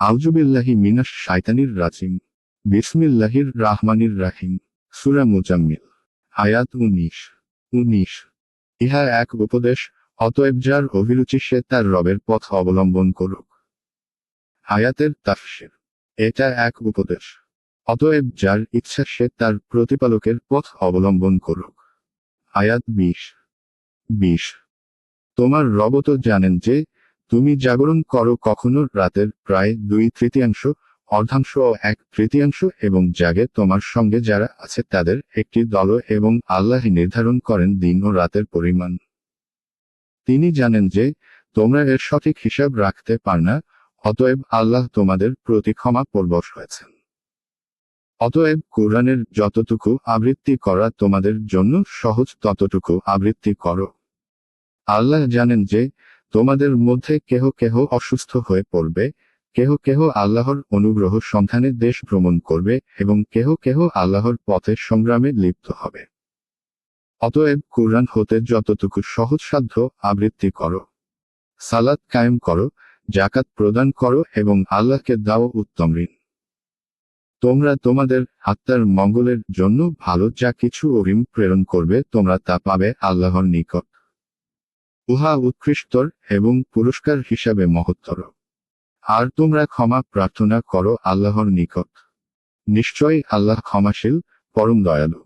আউজুবিল্লাহি মিনাস শাইতানির রাজিম। বিসমিল্লাহির রাহমানির রাহিম। সুরা মুজাম্মিল। আয়াত উনিশ। উনিশ। ইহা এক উপদেশ, অতএব যার অভিরুচি সে তার রবের পথ অবলম্বন করুক। আয়াতের তাফসির। এটা এক উপদেশ। অতএব যার ইচ্ছা সে তার প্রতিপালকের পথ অবলম্বন করুক। আয়াত বিশ। বিশ। তোমার রব তো জানেন যে তুমি জাগরণ করো কখনো রাতের প্রায় দুই তৃতীয়াংশ, অর্ধাংশ ও এক তৃতীয়াংশ এবং জাগে তোমার সঙ্গে যারা আছে তাদের একটি দল এবং আল্লাহ নির্ধারণ করেন দিন ও রাতের পরিমাণ। তিনি জানেন যে, তোমরা এর সঠিক হিসাব রাখতে পার না, অতএব আল্লাহ তোমাদের প্রতি ক্ষমা পরবশ হয়েছেন। অতএব কোরআনের যতটুকু আবৃত্তি করা তোমাদের জন্য সহজ ততটুকু আবৃত্তি করো। আল্লাহ জানেন যে তোমাদের মধ্যে কেহ কেহ অসুস্থ হয়ে পড়বে, কেহ কেহ আল্লাহর অনুগ্রহ সন্ধানে দেশ ভ্রমণ করবে এবং কেহ কেহ আল্লাহর পথে সংগ্রামে লিপ্ত হবে। অতএব কুরআন হতে যতটুকু সহজসাধ্য আবৃত্তি করো। সালাত কায়েম করো জাকাত প্রদান করো এবং আল্লাহকে দাও উত্তম ঋণ। তোমরা তোমাদের আত্মার মঙ্গলের জন্য ভালো যা কিছু অরিম প্রেরণ করবে, তোমরা তা পাবে আল্লাহর নিকট। উহা উৎকৃষ্টর এবং পুরস্কার হিসাবে মহত্তর। আর তোমরা ক্ষমা প্রার্থনা করো আল্লাহর নিকট। নিশ্চয়ই আল্লাহ ক্ষমাশীল, পরম দয়ালু।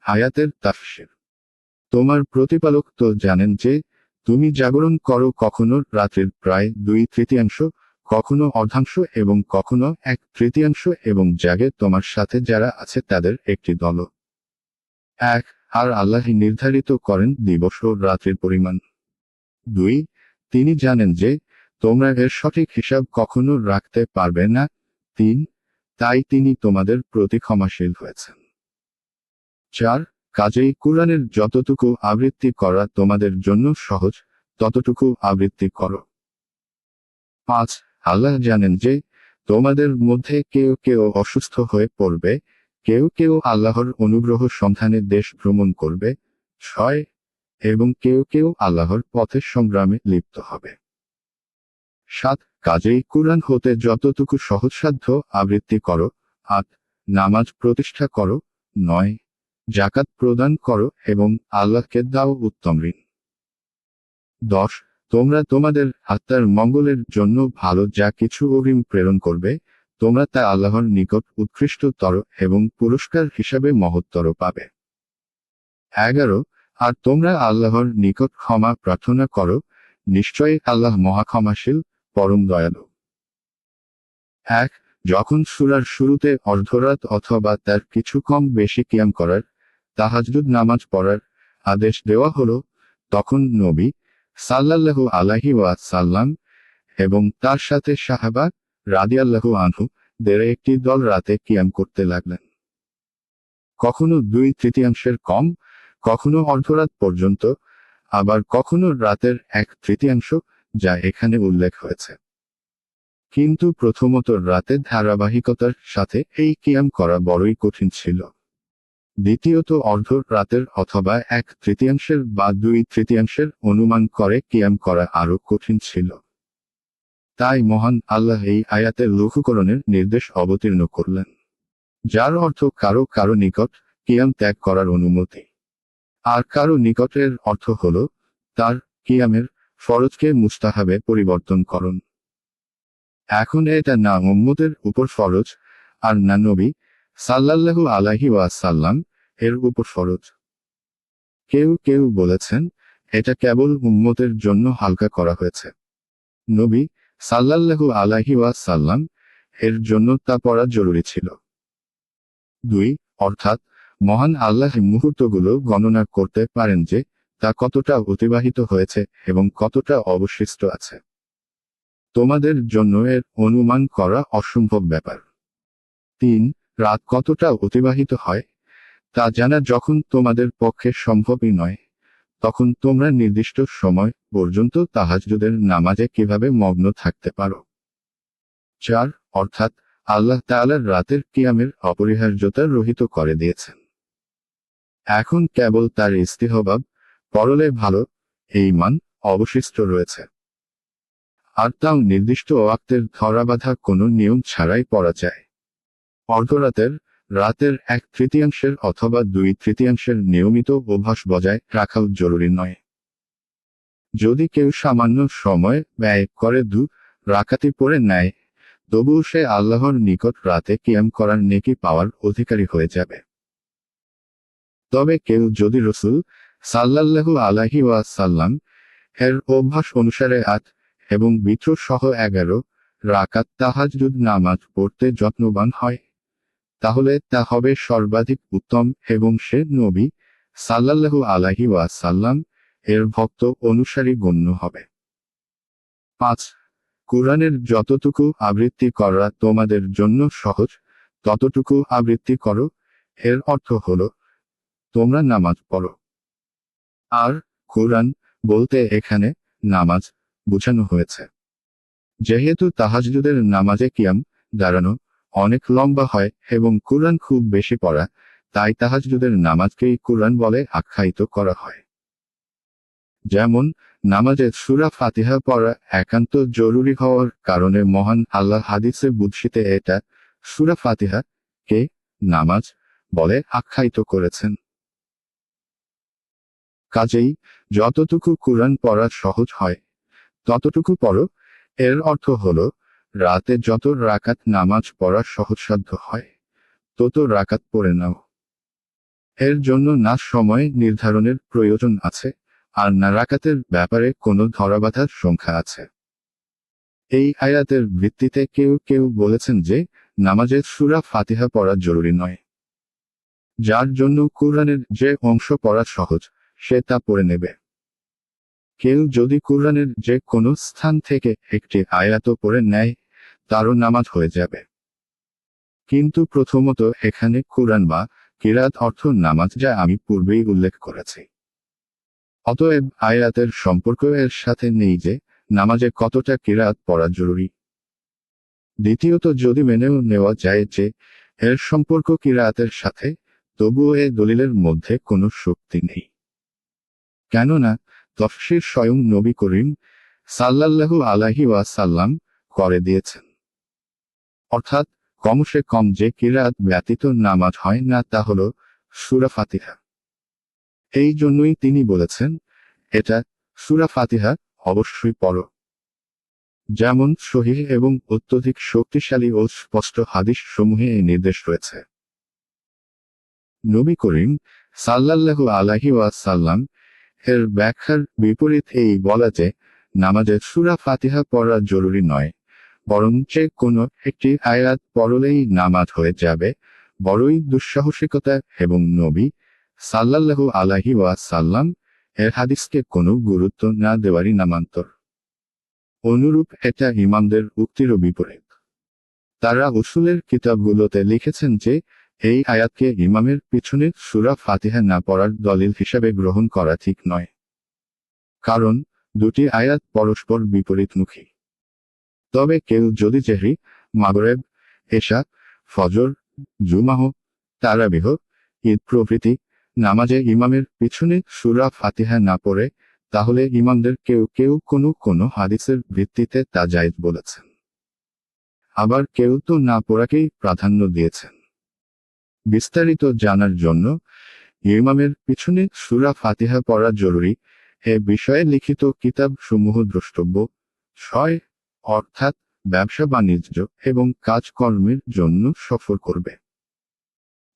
হায়াতের তাফসির। তোমার প্রতিপালক তো জানেন যে, তুমি জাগরণ করো কখনো রাত্রির প্রায় দুই তৃতীয়াংশ, কখনো অর্ধাংশ এবং কখনো এক তৃতীয়াংশ এবং জাগে তোমার সাথে যারা আছে তাদের একটি দল। এক, আর আল্লাহ নির্ধারিত করেন দিবস ও রাত্রির পরিমাণ। দুই, তিনি জানেন যে, তোমরা এর সঠিক হিসাব কখনো রাখতে পারবে না। তিন, তাই তিনি তোমাদের প্রতি ক্ষমাশীল হয়েছেন। চার, কাজেই কোরআনের যতটুকু আবৃত্তি করা তোমাদের জন্য সহজ, ততটুকু আবৃত্তি করো। পাঁচ, আল্লাহ জানেন যে, তোমাদের মধ্যে কেউ কেউ অসুস্থ হয়ে পড়বে, কেউ কেউ আল্লাহর অনুগ্রহ সন্ধানে দেশ ভ্রমণ করবে। ছয় এবং কেউ কেউ আল্লাহর পথে সংগ্রামে লিপ্ত হবে। সাত, কাজেই কোরআন হতে যতটুকু সহজসাধ্য আবৃত্তি করো। আট, নামাজ প্রতিষ্ঠা করো। নয় জাকাত প্রদান করো এবং আল্লাহকে দাও উত্তম ঋণ। দশ, তোমরা তোমাদের আত্মার মঙ্গলের জন্য ভালো যা কিছু অগ্রিম প্রেরণ করবে, তোমরা তা আল্লাহর নিকট উৎকৃষ্টতর এবং পুরস্কার হিসাবে মহত্তর পাবে। এগারো আর তোমরা আল্লাহর নিকট ক্ষমা প্রার্থনা করো, নিশ্চয়ই আল্লাহ মহাক্ষমাশীল, পরম দয়ালু। এক, যখন সুরার শুরুতে অর্ধরাত অথবা তার কিছু কম বেশি কিয়াম করার, তাহাজুদ নামাজ পড়ার আদেশ দেওয়া হলো, তখন নবী সাল্লাল্লাহু আলাহি সাল্লাম এবং তার সাথে সাহাবা রাদিয়াল্লাহু আনহু দের একটি দল রাতে কিয়াম করতে লাগলেন। কখনো দুই তৃতীয়াংশের কম কখনো অর্ধরাত পর্যন্ত, আবার কখনো রাতের এক তৃতীয়াংশ, যা এখানে উল্লেখ হয়েছে। কিন্তু প্রথমত রাতে ধারাবাহিকতার সাথে এই কিয়াম করা বড়ই কঠিন ছিল। দ্বিতীয়ত অর্ধ রাতের অথবা এক তৃতীয়াংশের বা দুই তৃতীয়াংশের অনুমান করে কিয়াম করা আরও কঠিন ছিল। তাই মহান আল্লাহ এই আয়াতের লঘুকরণের নির্দেশ অবতীর্ণ করলেন। যার অর্থ কারও কারও নিকট কিয়াম ত্যাগ করার অনুমতি। আর কারও নিকটের অর্থ হল, তার কিয়ামের ফরজকে মুস্তাহাবে পরিবর্তন করুন। এখন এটা না মোহাম্মদের উপর ফরজ, আর না নবী, সাল্লাল্লাহু আলাহি ওয়াসাল্লাম এর উপর ফরজ। কেউ কেউ বলেছেন, এটা কেবল উম্মতের জন্য হালকা করা হয়েছে। নবী, সাল্লাল্লাহু আলাহি ওয়াসাল্লাম এর জন্য তা পড়া জরুরি ছিল। দুই, অর্থাৎ মহান আল্লাহ মুহূর্তগুলো গণনা করতে পারেন যে তা কতটা অতিবাহিত হয়েছে এবং কতটা অবশিষ্ট আছে। তোমাদের জন্য এর অনুমান করা অসম্ভব ব্যাপার। তিন, রাত কতটা অতিবাহিত হয়? তা জানা যখন তোমাদের পক্ষে সম্ভবই নয়, তখন তোমরা নির্দিষ্ট সময় পর্যন্ত তাহাজুদের নামাজে কীভাবে মগ্ন থাকতে পারো? চার, অর্থাৎ আল্লাহ তাআলার রাতের কিয়ামের অপরিহার্যতা রহিত করে দিয়েছেন। এখন কেবল তার ইস্তিহবাব পরলে ভালো, এই মান অবশিষ্ট রয়েছে। আর তাও নির্দিষ্ট ওয়াক্তের ধরাবাধা কোনো নিয়ম ছাড়াই পড়া যায়। অর্ধরাতের, রাতের এক তৃতীয়াংশের অথবা দুই তৃতীয়াংশের নিয়মিত অভ্যাস বজায় রাখাও জরুরি নয়। যদি কেউ সামান্য সময় ব্যয় করে দু রাকাতি পড়ে নেয়, তবুও সে আল্লাহর নিকট রাতে কিয়াম করার নেকি পাওয়ার অধিকারী হয়ে যাবে। তবে কেউ যদি রসুল সাল্লাল্লাহু আলাহি ওয়াসাল্লাম এর অভ্যাস অনুসারে আট এবং বিত্র সহ এগারো রাকাত তাহাজুদ নামাজ পড়তে যত্নবান হয়, তাহলে তা হবে সর্বাধিক উত্তম এবং সে নবী সাল্লাল্লাহু আলাহি ওয়াসাল্লাম এর ভক্ত অনুসারী গণ্য হবে। পাঁচ, কোরআনের যতটুকু আবৃত্তি করা তোমাদের জন্য সহজ, ততটুকু আবৃত্তি করো, এর অর্থ হলো তোমরা নামাজ পড়ো। আর কোরআন বলতে এখানে নামাজ বোঝানো হয়েছে। যেহেতু তাহাজুদের নামাজে কিয়াম দাঁড়ানো অনেক লম্বা হয় এবং কোরআন খুব বেশি পড়া, তাই তাহাজুদের নামাজকেই কোরআন বলে আখ্যায়িত করা হয়। যেমন, নামাজে সুরা ফাতিহা পড়া একান্ত জরুরি হওয়ার কারণে মহান আল্লাহ হাদিসে বুঝিতে এটা সুরা ফাতিহা কে নামাজ বলে আখ্যায়িত করেছেন। কাজেই যতটুকু কোরআন পড়া সহজ হয়, ততটুকু পড়ো। এর অর্থ হল, রাতে যত রাকাত নামাজ পড়া সহজসাধ্য হয়, তত রাকাত পড়ে নাও। এর জন্য না সময় নির্ধারণের প্রয়োজন আছে, আর না রাকাতের ব্যাপারে কোনো ধরাবাধার সংখ্যা আছে। এই আয়াতের ভিত্তিতে কেউ কেউ বলেছেন যে, নামাজের সুরা ফাতিহা পড়া জরুরি নয়। যার জন্য কোরআনের যে অংশ পড়া সহজ সে তা পড়ে নেবে। কেউ যদি কোরআনের যে কোনো স্থান থেকে একটি আয়াত পড়ে নেয়, তারও নামাজ হয়ে যাবে। কিন্তু প্রথমত এখানে কোরআন বা কিরাত অর্থ নামাজ যা আমি পূর্বেই উল্লেখ করেছি। অতএব আয়াতের সম্পর্ক এর সাথে নেই যে নামাজে কতটা কিরাত পড়া জরুরি। দ্বিতীয়ত যদি মেনেও নেওয়া যায় যে এর সম্পর্ক কিরাতের সাথে, তবুও এ দলিলের মধ্যে কোনো শক্তি নেই। কেননা তফসির স্বয়ং নবী করিম সাল্লাল্লাহু আলাহি ওয়াসাল্লাম করে দিয়েছেন। অর্থাৎ কমসে কম যে কিরাত ব্যতীত নামাজ হয় না তা হল সুরা ফাতিহা। এই জন্যই তিনি বলেছেন, এটা সুরা ফাতিহা অবশ্যই পড়ো। যেমন সহিহ এবং অত্যধিক শক্তিশালী ও স্পষ্ট হাদিস সমূহে এই নির্দেশ রয়েছে। নবী করিম সাল্লাল্লাহু আলাহি ওয়াসাল্লাম এর ব্যাখ্যার বিপরীত এই বলা যে নামাজে সুরা ফাতিহা পড়া জরুরি নয়, বরং যে কোনো একটি আয়াত পড়লেই নামাজ হয়ে যাবে, বড়ই দুঃসাহসিকতা এবং নবী সাল্লাল্লাহু আলাহি ওয়াসাল্লাম এর হাদিসকে কোনো গুরুত্ব না দেওয়ারই নামান্তর। অনুরূপ এটা ইমামদের উক্তিরও বিপরীত। তারা উসুলের কিতাবগুলোতে লিখেছেন যে এই আয়াতকে ইমামের পিছনে সুরা ফাতিহা না পড়ার দলিল হিসাবে গ্রহণ করা ঠিক নয়। কারণ, দুটি আয়াত পরস্পর বিপরীতমুখী। তবে কেউ যদি জেহরি, মাগরেব, এশা, ফজর, জুমাহ, তারাবিহ, ঈদ প্রভৃতি নামাজে ইমামের পিছনে সুরা ফাতিহা না পড়ে, তাহলে ইমামদের কেউ কেউ কোনো কোনো হাদিসের ভিত্তিতে তা জায়েজ বলেছেন। আবার কেউ তো না পড়াকেই প্রাধান্য দিয়েছেন। বিস্তারিত জানার জন্য ইমামের পিছনে সুরা ফাতিহা পড়া জরুরি। এ বিষয়ে লিখিত কিতাব সমূহ দ্রষ্টব্য। ছয়, অর্থাৎ ব্যবসা বাণিজ্য এবং কাজকর্মের জন্য সফর করবে।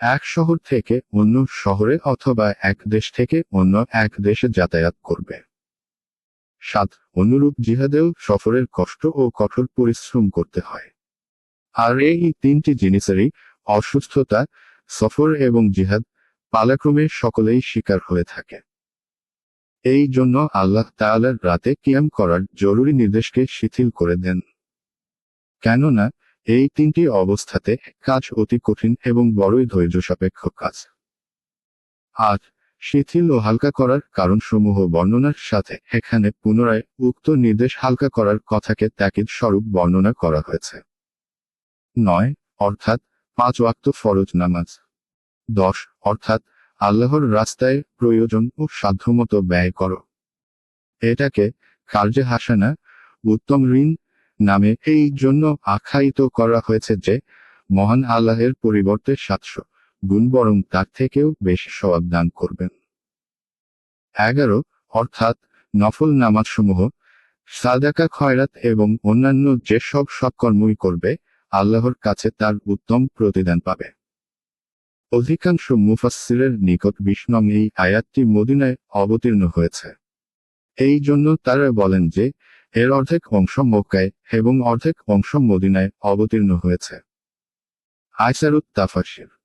এক শহর থেকে অন্য শহরে অথবা এক দেশ থেকে অন্য এক দেশে যাতায়াত করবে। সাত, অনুরূপ জিহাদেও সফরের কষ্ট ও কঠোর পরিশ্রম করতে হয়। আর এই তিনটি জিনিসেরই অসুস্থতা সফর এবং জিহাদ পালাক্রমে সকলেই শিকার হয়ে থাকে। এই জন্য আল্লাহ তাআলার রাতে কিয়াম করার জরুরি নির্দেশকে শিথিল করে দেন। কেননা, এই তিনটি অবস্থাতে কাজ অতি কঠিন এবং বড়ই ধৈর্য সাপেক্ষ কাজ। আর শিথিল ও হালকা করার কারণসমূহ বর্ণনার সাথে এখানে পুনরায় উক্ত নির্দেশ হালকা করার কথাকে তাকিদ স্বরূপ বর্ণনা করা হয়েছে। নয়, অর্থাৎ পাঁচ ওয়াক্ত ফরজ নামাজ। দশ, অর্থাৎ আল্লাহর রাস্তায় প্রয়োজন ও সাধ্যমতো ব্যয় করো। এটাকে কার্যে হাসানা, উত্তম ঋণ নামে এই জন্য আখ্যায়িত করা হয়েছে যে, মহান আল্লাহের পরিবর্তে সাতশো গুণ বরং তার থেকেও বেশি সওয়াব দান করবেন। এগারো, অর্থাৎ নফল নামাজসমূহ, সাদাকা খয়রাত এবং অন্যান্য যেসব সৎকর্মই করবে আল্লাহর কাছে তার উত্তম প্রতিদান পাবে। অধিকাংশ মুফাসসিরের নিকট বিষ্ণম এই আয়াতটি মদিনায় অবতীর্ণ হয়েছে। এই জন্য তারা বলেন যে, এর অর্ধেক অংশ মক্কায় এবং অর্ধেক অংশ মদিনায় অবতীর্ণ হয়েছে। আয়সারুত তাফাসির